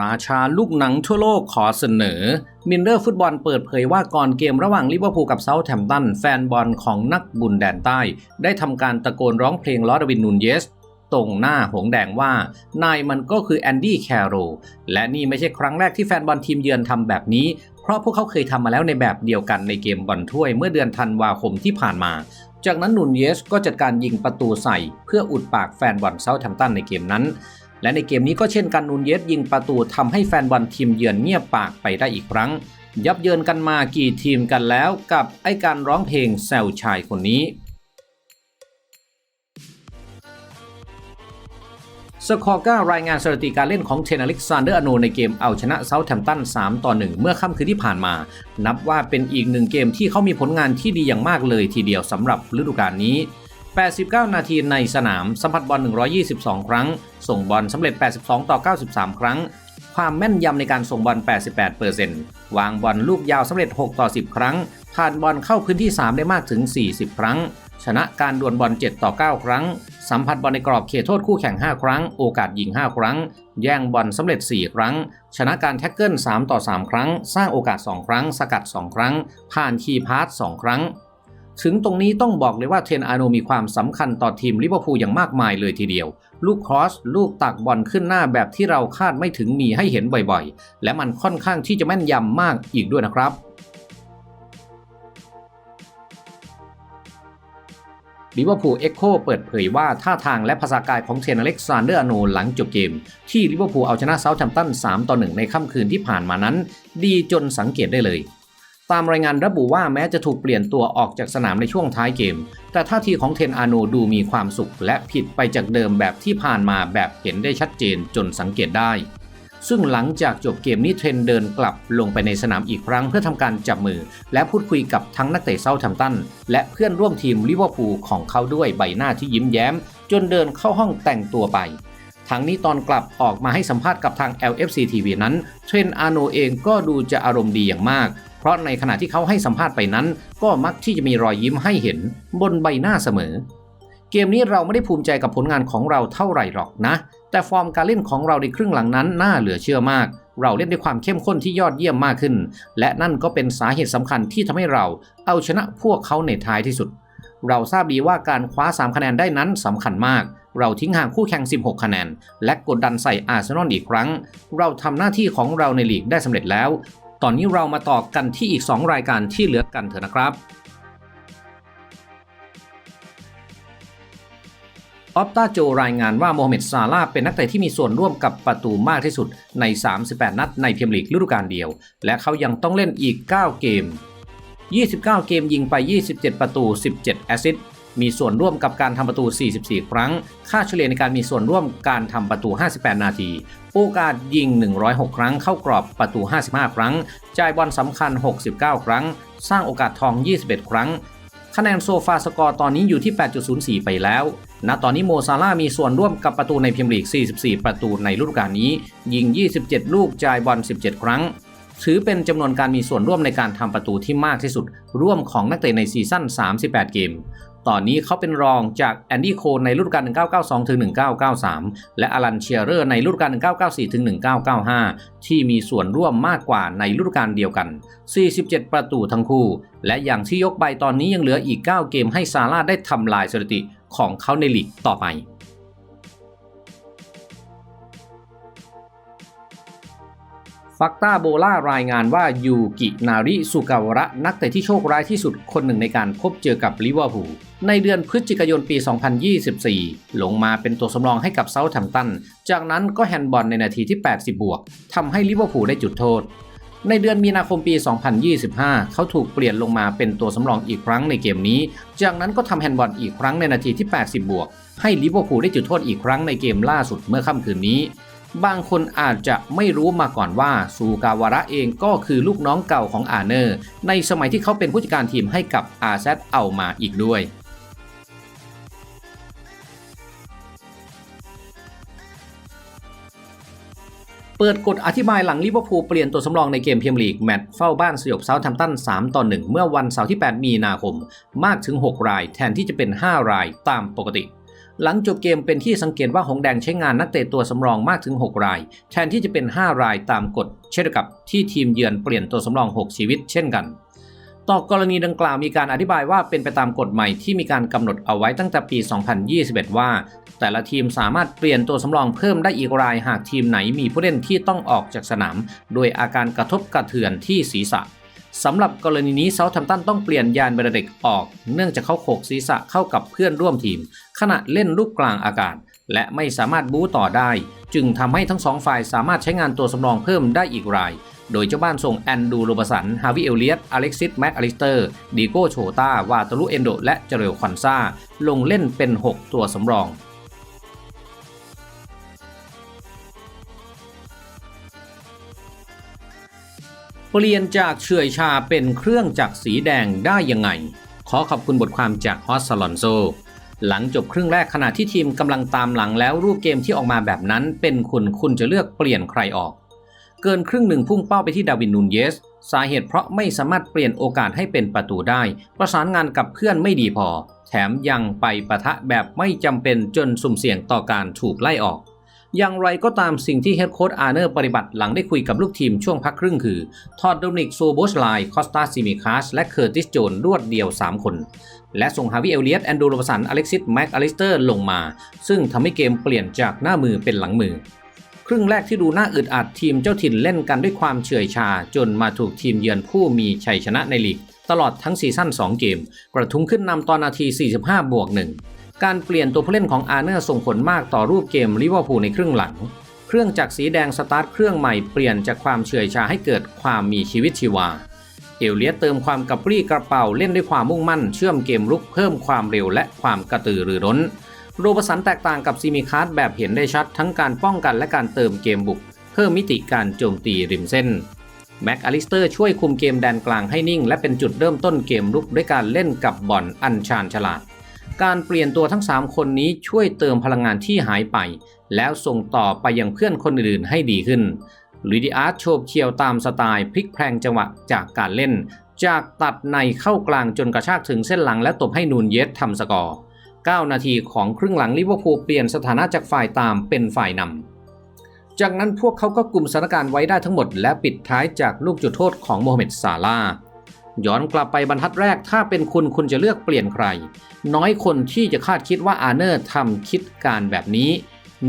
ราชาลูกหนังทั่วโลกขอเสนอ มินเดอร์ฟุตบอลเปิดเผยว่าก่อนเกมระหว่างลิเวอร์พูลกับเซาท์แฮมป์ตัน แฟนบอลของนักบุญแดนใต้ ได้ทำการตะโกนร้องเพลงลอร์ดวินนูนเยส ตรงหน้าหงแดงว่า นายมันก็คือแอนดี้แคโรและนี่ไม่ใช่ครั้งแรกที่แฟนบอลทีมเยือนทำแบบนี้ เพราะพวกเขาเคยทำมาแล้วในแบบเดียวกันในเกมบอลถ้วยเมื่อเดือนธันวาคมที่ผ่านมาจากนั้นนูนเยสก็จัดการยิงประตูใส่ เพื่ออุดปากแฟนบอลเซาท์แฮมป์ตันในเกมนั้น และในเกมนี้ก็เช่นกันนูนเยสยิงประตูทำให้แฟนบอลทีมเยือนเงียบปากไปได้อีกครั้ง ยับเยินกันมากี่ทีมกันแล้วกับไอการร้องเพลงแซวชายคนนี้สคอร์การายงานสถิติการเล่นของเทนอเล็กซานเดอร์อโนในเกมเอาชนะเซาท์แฮมป์ตัน 3 ต่อ 1 เมื่อค่ำคืนที่ผ่านมา นับว่าเป็นอีกหนึ่งเกมที่เขามีผลงานที่ดีอย่างมากเลยทีเดียวสำหรับฤดูกาลนี้ 89 นาทีในสนาม สัมผัสบอล 122 ครั้ง ส่งบอลสำเร็จ 82 ต่อ 93 ครั้ง ความแม่นยำในการส่งบอล 88%วางบอลลูกยาวสำเร็จ 6 ต่อ 10 ครั้ง ผ่านบอลเข้าพื้นที่ 3 ได้มากถึง 40 ครั้ง ชนะการดวลบอล 7 ต่อ 9 ครั้ง สัมผัสบอลในกรอบเขตโทษคู่แข่ง 5 ครั้ง โอกาสยิง 5 ครั้ง แย่งบอลสำเร็จ 4 ครั้ง ชนะการแท็กเกิล 3 ต่อ 3 ครั้ง สร้างโอกาส 2 ครั้ง สกัด 2 ครั้ง ผ่านคีย์พาส 2 ครั้ง ถึงตรงนี้ต้องบอกเลยว่าเทนอาโนมีความสำคัญต่อทีมลิเวอร์พูลอย่างมากมายเลยทีเดียว ลูกครอส ลูกตักบอลขึ้นหน้าแบบที่เราคาดไม่ถึงมีให้เห็นบ่อยๆ และมันค่อนข้างที่จะแม่นยำมากอีกด้วยนะครับลิเวอร์พูลเอ็กโคเปิดเผยว่าท่าทางและภาษากายของเทนอเล็กซานเดอร์อโนหลังจบเกม ที่ลิเวอร์พูลเอาชนะเซาท์แฮมป์ตัน3ต่อ1ในค่ำคืนที่ผ่านมานั้น ดีจนสังเกตได้เลย ตามรายงานระบุว่าแม้จะถูกเปลี่ยนตัวออกจากสนามในช่วงท้ายเกม แต่ท่าทีของเทนอาโนดูมีความสุขและผิดไปจากเดิมแบบที่ผ่านมาแบบเห็นได้ชัดเจนจนสังเกตได้ ซึ่งหลังจากจบเกมนี้เทรนเดินกลับลงไปในสนามอีกครั้งเพื่อทำการจับมือ และพูดคุยกับทั้งนักเตะเซาท์แฮมตัน และเพื่อนร่วมทีมลิเวอร์พูลของเขาด้วยใบหน้าที่ยิ้มแย้ม จนเดินเข้าห้องแต่งตัวไปทั้งนี้ตอนกลับออกมาให้สัมภาษณ์กับทาง LFC TV นั้น เทรนอาโนเองก็ดูจะอารมณ์ดีอย่างมาก ราะในขณะที่เขาให้สัมภาษณ์ไปนั้น ก็มักที่จะมีรอยยิ้มให้เห็นบนใบหน้าเสมอ เกมนี้เราไม่ได้ภูมิใจกับผลงานของเราเท่าไหร่หรอกนะ แต่ฟอร์มการเล่นของเราในครึ่งหลังนั้นน่าเหลือเชื่อมากเราเล่นด้วยความเข้มข้นที่ยอดเยี่ยมมากขึ้น และนั่นก็เป็นสาเหตุสำคัญที่ทำให้เราเอาชนะพวกเขาในท้ายที่สุด เราทราบดีว่าการคว้า 3 คะแนนได้นั้นสำคัญมาก เราทิ้งห่างคู่แข่ง 16 คะแนน และกดดันใส่อาร์เซนอลอีกครั้ง เราทำหน้าที่ของเราในลีกได้สำเร็จแล้ว ตอนนี้เรามาต่อกันที่อีก 2 รายการที่เหลือกันเถอะนะครับ ออฟตาโจรายงานว่าโมฮัมเหม็ดซาลาเป็นนักเตะที่มีส่วนร่วมกับประตูมากที่สุดใน 38 นัดในเมียร์ลีกฤดูกาลเดียว และเขายังต้องเล่นอีก 9 เกม 29 เกมยิงไป 27 ประตู 17 แอสซิสต์ มีส่วนร่วมกับการทำประตู 44 ครั้ง ค่าเฉลี่ยในการมีส่วนร่วมการทำประตู 58 นาที โอกาสยิง 106 ครั้ง เข้ากรอบประตู 55 ครั้ง จ่ายบอลสำคัญ 69 ครั้ง สร้างโอกาสทอง 21 ครั้ง คะแนนโซฟาสกอร์ตอนนี้อยู่ที่ 8.04 ไปแล้วณตอนนี้โมซาลามีส่วนร่วมกับประตูในพรีเมียร์ลีก 44 ประตูในฤดูกาลนี้ ยิง 27 ลูก จ่ายบอล 17 ครั้ง ถือเป็นจำนวนการมีส่วนร่วมในการทำประตูที่มากที่สุด ร่วมของนักเตะในซีซั่น 38 เกม ตอนนี้เขาเป็นรองจากแอนดี้โคในฤดูกาล 1992 ถึง 1993 และอลันเชียเรอร์ในฤดูกาล 1994 ถึง 1995 ที่มีส่วนร่วมมากกว่าในฤดูกาลเดียวกัน 47 ประตูทั้งคู่ และอย่างที่ยกไปตอนนี้ยังเหลืออีก 9 เกมให้ซาร่าได้ทำลายสถิติของเขาในลีกต่อไป ฟักตาโบล่ารายงานว่ายูกินาริสุกาวระนักเตะที่โชคร้ายที่สุดคนหนึ่งในการพบเจอกับลิเวอร์พูลในเดือนพฤศจิกายนปี 2024 ลงมาเป็นตัวสำรองให้กับเซาท์แฮมป์ตัน จากนั้นก็แฮนด์บอลในนาทีที่ 80 บวกทำให้ลิเวอร์พูลได้จุดโทษ ในเดือนมีนาคมปี 2025 เขาถูกเปลี่ยนลงมาเป็นตัวสำรองอีกครั้งในเกมนี้ จากนั้นก็ทำแฮนด์บอลอีกครั้งในนาทีที่ 80 บวก ให้ลิเวอร์พูลได้จุดโทษอีกครั้งในเกมล่าสุดเมื่อค่ำคืนนี้ บางคนอาจจะไม่รู้มาก่อนว่าซูกาวาระเองก็คือลูกน้องเก่าของอาเนอร์ ในสมัยที่เขาเป็นผู้จัดการทีมให้กับอาร์เซเอามาอีกด้วยเปิดกฎอธิบายหลังลิเวอร์พูลเปลี่ยนตัวสำรองในเกมพรีเมียร์ลีก แมตช์เฝ้าบ้านสยบเซาท์แฮมป์ตัน 3 ต่อ 1 เมื่อวันเสาร์ที่ 8 มีนาคม มากถึง 6 ราย แทนที่จะเป็น 5 รายตามปกติ หลังจบเกมเป็นที่สังเกตว่าหงแดงใช้งานนักเตะตัวสำรองมากถึง 6 ราย แทนที่จะเป็น 5 รายตามกฎ เช่นกับที่ทีมเยือนเปลี่ยนตัวสำรอง 6 ชีวิต เช่นกัน ต่อกรณีดังกล่าวมีการอธิบายว่าเป็นไปตามกฎใหม่ที่มีการกำหนดเอาไว้ตั้งแต่ปี 2021 ว่า แต่ละทีมสามารถเปลี่ยนตัวสำรองเพิ่มได้อีกรายหากทีมไหนมีผู้เล่นที่ต้องออกจากสนาม โดยอาการกระทบกระเทือนที่ศีรษะ สำหรับกรณีนี้เซาท์แฮมตันต้องเปลี่ยนยานเบรเด็กออก เนื่องจากเขาโขกศีรษะเข้ากับเพื่อนร่วมทีม ขณะเล่นลูกกลางอากาศ และไม่สามารถบู๊ต่อได้ จึงทำให้ทั้งสองฝ่ายสามารถใช้งานตัวสำรองเพิ่มได้อีกราย โดยเจ้าบ้านส่งแอนดูโรบสัน ฮาวิเอลเลียตอเล็กซิสแม็กอลิสเตอร์ ดีโกโชตาวาตาลุเอนโด และเจเรลควันซาลงเล่นเป็น 6 ตัวสำรอง เปลี่ยนจากเฉื่อยชาเป็นเครื่องจักรสีแดงได้ยังไง ขอขอบคุณบทความจากฮอสซาลอนโซ หลังจบครึ่งแรกขณะที่ทีมกำลังตามหลังแล้วรูปเกมที่ออกมาแบบนั้น เป็นคุณคุณจะเลือกเปลี่ยนใครออก เกินครึ่งหนึ่งพุ่งเป้าไปที่ดาวินนูนเยส สาเหตุเพราะไม่สามารถเปลี่ยนโอกาสให้เป็นประตูได้ ประสานงานกับเพื่อนไม่ดีพอ แถมยังไปปะทะแบบไม่จำเป็นจนสุ่มเสี่ยงต่อการถูกไล่ออก อย่างไรก็ตามสิ่งที่เฮดโค้ชอาร์เนอร์ปฏิบัติหลังได้คุยกับลูกทีมช่วงพักครึ่งคือ ทอดโดมินิกโซโบชไลคอสตาซิมิคาสและเคอร์ติสโจนรวดเดียว 3 คน และส่งฮาวิเอลเลียตแอนดูโรบสันอเล็กซิสแม็กอลิสเตอร์ลงมา ซึ่งทำให้เกมเปลี่ยนจากหน้ามือเป็นหลังมือ ครึ่งแรกที่ดูน่าอึดอัดทีมเจ้าถิ่นเล่นกันด้วยความเฉื่อยชา จนมาถูกทีมเยือนผู้มีชัยชนะในลีก ตลอดทั้งซีซั่น2 เกม กระทุ้งขึ้นนำตอนนาที 45บวก1 การเปลี่ยนตัวผู้เล่นของอาร์เนอร์ส่งผลมากต่อรูปเกมลิเวอร์พูลในครึ่งหลัง เครื่องจักรสีแดงสตาร์ทเครื่องใหม่เปลี่ยนจากความเฉื่อยชาให้เกิดความมีชีวิตชีวา เอลเลียตเติมความกระปรี้กระเป๋าเล่นด้วยความมุ่งมั่น เชื่อมเกมรุกเพิ่มความเร็วและความกระตือรือร้น โรบสันแตกต่างกับซีมิคาร์ดแบบเห็นได้ชัดทั้งการป้องกันและการเติมเกมบุก เพิ่มมิติการโจมตีริมเส้นแม็กอลิสเตอร์ช่วยคุมเกมแดนกลางให้นิ่ง และเป็นจุดเริ่มต้นเกมรุกด้วยการเล่นกับบอลอันชาญฉลาด การเปลี่ยนตัวทั้ง 3 คนนี้ช่วยเติมพลังงานที่หายไป แล้วส่งต่อไปยังเพื่อนคนอื่นๆให้ดีขึ้นลุยดิอาร์ตโฉบเฉียวตามสไตล์พลิกแพลงจังหวะจากการเล่น จากตัดในเข้ากลางจนกระชากถึงเส้นหลังและตบให้นูนเยสทำสกอร์ 9 นาทีของครึ่งหลังลิเวอร์พูลเปลี่ยนสถานะจากฝ่ายตามเป็นฝ่ายนำจากนั้นพวกเขาก็กลุ่มสถานการณ์ไว้ได้ทั้งหมด และปิดท้ายจากลูกจุดโทษของโมฮัมเหม็ดซาลาห์ ย้อนกลับไปบรรทัดแรกถ้าเป็นคุณคุณจะเลือกเปลี่ยนใคร น้อยคนที่จะคาดคิดว่าอาร์เนอร์ทำคิดการแบบนี้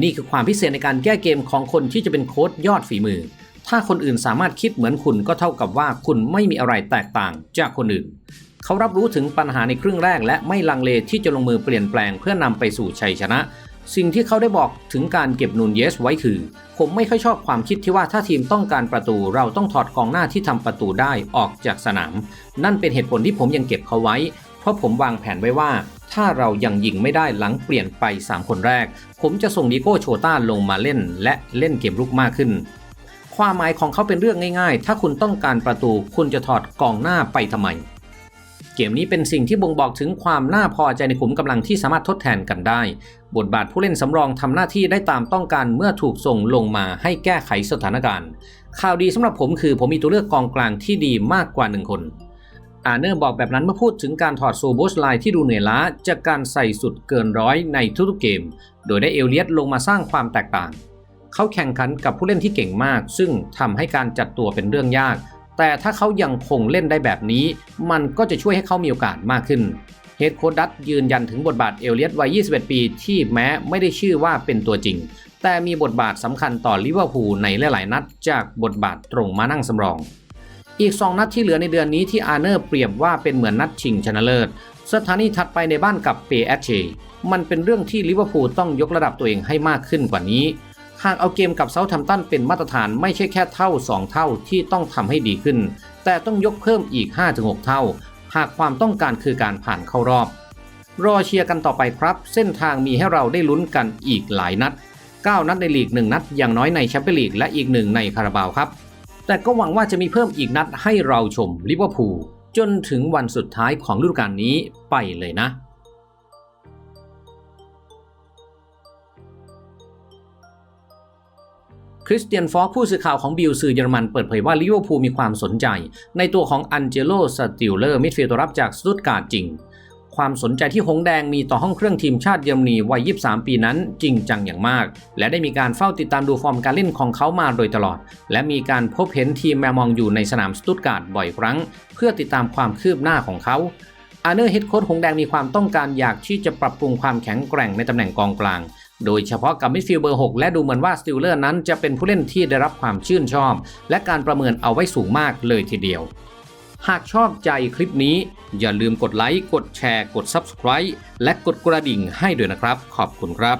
นี่คือความพิเศษในการแก้เกมของคนที่จะเป็นโค้ชยอดฝีมือ ถ้าคนอื่นสามารถคิดเหมือนคุณก็เท่ากับว่าคุณไม่มีอะไรแตกต่างจากคนอื่น เขารับรู้ถึงปัญหาในครึ่งแรก และไม่ลังเลที่จะลงมือเปลี่ยนแปลงเพื่อนำไปสู่ชัยชนะ สิ่งที่เขาได้บอกถึงการเก็บนูนเยสไว้คือ ผมไม่ค่อยชอบความคิดที่ว่าถ้าทีมต้องการประตูเราต้องถอดกองหน้าที่ทำประตูได้ออกจากสนาม นั่นเป็นเหตุผลที่ผมยังเก็บเขาไว้ เพราะผมวางแผนไว้ว่า ถ้าเรายังยิงไม่ได้หลังเปลี่ยนไป 3 คนแรก ผมจะส่งดิโก้โชต้าลงมาเล่น และเล่นเกมลุกมากขึ้น ความหมายของเขาเป็นเรื่องง่าย ๆ ถ้าคุณต้องการประตูคุณจะถอดกองหน้าไปทำไม เกมนี้เป็นสิ่งที่บ่งบอกถึงความน่าพอใจในขุมกำลังที่สามารถทดแทนกันได้ บทบาทผู้เล่นสำรองทำหน้าที่ได้ตามต้องการเมื่อถูกส่งลงมาให้แก้ไขสถานการณ์ ข่าวดีสำหรับผมคือผมมีตัวเลือกกองกลางที่ดีมากกว่าหนึ่งคนอาเนอร์บอกแบบนั้นเมื่อพูดถึงการถอดโซโบสไลน์ที่ดูเหนื่อยล้าจากการใส่สุดเกินร้อยในทุกๆเกม โดยได้เอลเลียตลงมาสร้างความแตกต่าง เขาแข่งขันกับผู้เล่นที่เก่งมาก ซึ่งทำให้การจัดตัวเป็นเรื่องยาก แต่ถ้าเขายังคงเล่นได้แบบนี้ มันก็จะช่วยให้เขามีโอกาสมากขึ้นเฮดโค้ชดัตยืนยันถึงบทบาทเอลเลียตวัย 21 ปีที่แม้ไม่ได้ชื่อว่าเป็นตัวจริง แต่มีบทบาทสำคัญต่อลิเวอร์พูลในหลาย ๆ นัดจากบทบาทตรงมานั่งสำรอง อีก 2 นัดที่เหลือในเดือนนี้ที่อาร์เนอร์เปรียบว่าเป็นเหมือนนัดชิงชนะเลิศ สถานีถัดไปในบ้านกับเปแอชเชมันเป็นเรื่องที่ลิเวอร์พูลต้องยกระดับตัวเองให้มากขึ้นกว่านี้ หากเอาเกมกับเซาท์แฮมตันเป็นมาตรฐานไม่ใช่แค่เท่า 2 เท่าที่ต้องทำให้ดีขึ้น แต่ต้องยกเพิ่มอีก 5-6 เท่า หากความต้องการคือการผ่านเข้ารอบ รอเชียร์กันต่อไปครับ เส้นทางมีให้เราได้ลุ้นกันอีกหลายนัด 9 นัดในลีก 1 นัด อย่างน้อยในแชมเปี้ยนลีกและอีกหนึ่งในคาราบาวครับ แต่ก็หวังว่าจะมีเพิ่มอีกนัดให้เราชมลิเวอร์พูลจนถึงวันสุดท้ายของฤดูกาลนี้ไปเลยนะ คริสเตียนฟอกผู้สื่อข่าวของบิลสื่อเยอรมันเปิดเผยว่าลิเวอร์พูลมีความสนใจ ในตัวของอันเจโลสติลเลอร์มิดฟิลด์ตัวรับจากสตุตการ์ดจริง ความสนใจที่หงแดงมีต่อห้องเครื่องทีมชาติเยอรมนีวัย 23 ปีนั้นจริงจังอย่างมาก และได้มีการเฝ้าติดตามดูฟอร์มการเล่นของเขามาโดยตลอด และมีการพบเห็นทีมแมวมองอยู่ในสนามสตุตการ์ดบ่อยครั้ง เพื่อติดตามความคืบหน้าของเขาอาเนอร์เฮดโค้ชหงแดงมีความต้องการอยากที่จะปรับปรุงความแข็งแกร่งในตำแหน่งกองกลาง โดยเฉพาะกับมิดฟิลด์เบอร์ 6 และดูเหมือนว่าสติลเลอร์นั้นจะเป็นผู้เล่นที่ได้รับความชื่นชอบ และการประเมินเอาไว้สูงมากเลยทีเดียว หากชอบใจคลิปนี้ อย่าลืมกดไลค์ กดแชร์ กด Subscribe และกดกระดิ่งให้ด้วยนะครับ ขอบคุณครับ